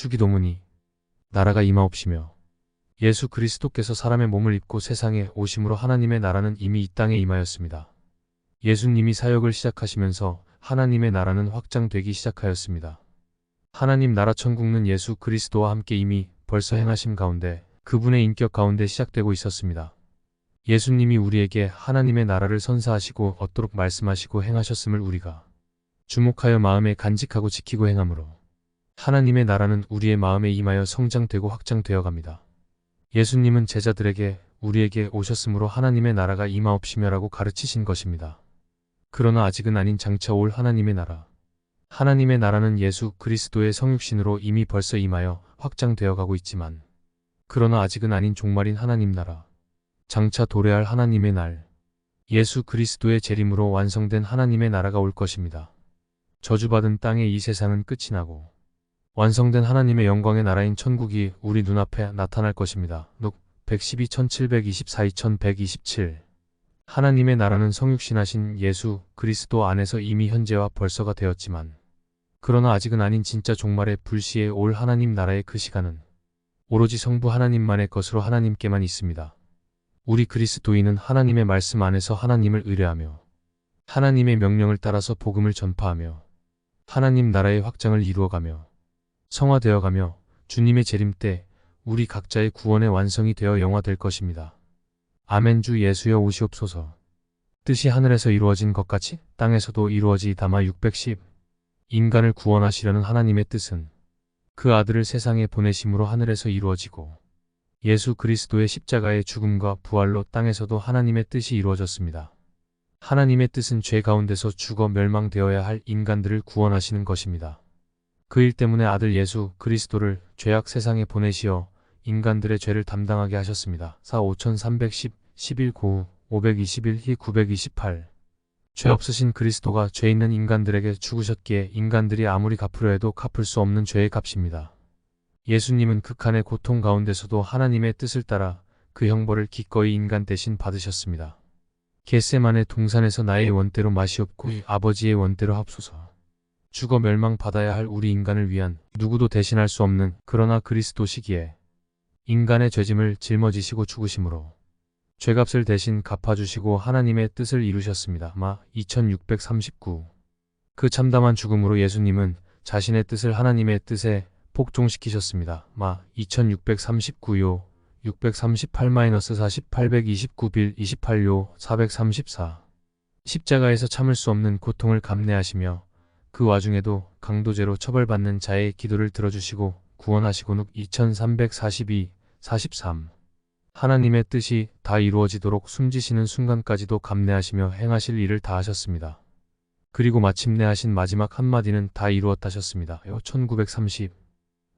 주기도문이 나라가 임하옵시며 예수 그리스도께서 사람의 몸을 입고 세상에 오심으로 하나님의 나라는 이미 이 땅에 임하였습니다. 예수님이 사역을 시작하시면서 하나님의 나라는 확장되기 시작하였습니다. 하나님 나라 천국은 예수 그리스도와 함께 이미 벌써 행하심 가운데 그분의 인격 가운데 시작되고 있었습니다. 예수님이 우리에게 하나님의 나라를 선사하시고 얻도록 말씀하시고 행하셨음을 우리가 주목하여 마음에 간직하고 지키고 행함으로 하나님의 나라는 우리의 마음에 임하여 성장되고 확장되어 갑니다. 예수님은 제자들에게 우리에게 오셨으므로 하나님의 나라가 임하옵시며라고 가르치신 것입니다. 그러나 아직은 아닌 장차 올 하나님의 나라. 하나님의 나라는 예수 그리스도의 성육신으로 이미 벌써 임하여 확장되어 가고 있지만 그러나 아직은 아닌 종말인 하나님 나라. 장차 도래할 하나님의 날. 예수 그리스도의 재림으로 완성된 하나님의 나라가 올 것입니다. 저주받은 땅의 이 세상은 끝이 나고 완성된 하나님의 영광의 나라인 천국이 우리 눈앞에 나타날 것입니다. 룩 112, 1724, 2127 하나님의 나라는 성육신하신 예수 그리스도 안에서 이미 현재와 벌써가 되었지만 그러나 아직은 아닌 진짜 종말의 불시에 올 하나님 나라의 그 시간은 오로지 성부 하나님만의 것으로 하나님께만 있습니다. 우리 그리스도인은 하나님의 말씀 안에서 하나님을 의뢰하며 하나님의 명령을 따라서 복음을 전파하며 하나님 나라의 확장을 이루어가며 성화되어가며 주님의 재림 때 우리 각자의 구원의 완성이 되어 영화될 것입니다. 아멘 주 예수여 오시옵소서. 뜻이 하늘에서 이루어진 것 같이 땅에서도 이루어지다마 610 인간을 구원하시려는 하나님의 뜻은 그 아들을 세상에 보내심으로 하늘에서 이루어지고 예수 그리스도의 십자가의 죽음과 부활로 땅에서도 하나님의 뜻이 이루어졌습니다. 하나님의 뜻은 죄 가운데서 죽어 멸망되어야 할 인간들을 구원하시는 것입니다. 그 일 때문에 아들 예수 그리스도를 죄악 세상에 보내시어 인간들의 죄를 담당하게 하셨습니다. 4 5310 11 9 521희928 죄 없으신 그리스도가 죄 있는 인간들에게 죽으셨기에 인간들이 아무리 갚으려 해도 갚을 수 없는 죄의 값입니다. 예수님은 극한의 고통 가운데서도 하나님의 뜻을 따라 그 형벌을 기꺼이 인간 대신 받으셨습니다. 겟세만의 동산에서 나의 원대로 마시옵고 아버지의 원대로 합소서. 죽어 멸망받아야 할 우리 인간을 위한 누구도 대신할 수 없는 그러나 그리스도 시기에 인간의 죄짐을 짊어지시고 죽으심으로 죄값을 대신 갚아주시고 하나님의 뜻을 이루셨습니다. 마 2639. 그 참담한 죽음으로 예수님은 자신의 뜻을 하나님의 뜻에 복종시키셨습니다. 마 2639요 638-40 829빌 28요 434 십자가에서 참을 수 없는 고통을 감내하시며 그 와중에도 강도죄로 처벌받는 자의 기도를 들어주시고 구원하시고 눅2342 43 하나님의 뜻이 다 이루어지도록 숨지시는 순간까지도 감내하시며 행하실 일을 다 하셨습니다. 그리고 마침내 하신 마지막 한마디는 다 이루었다셨습니다. 1930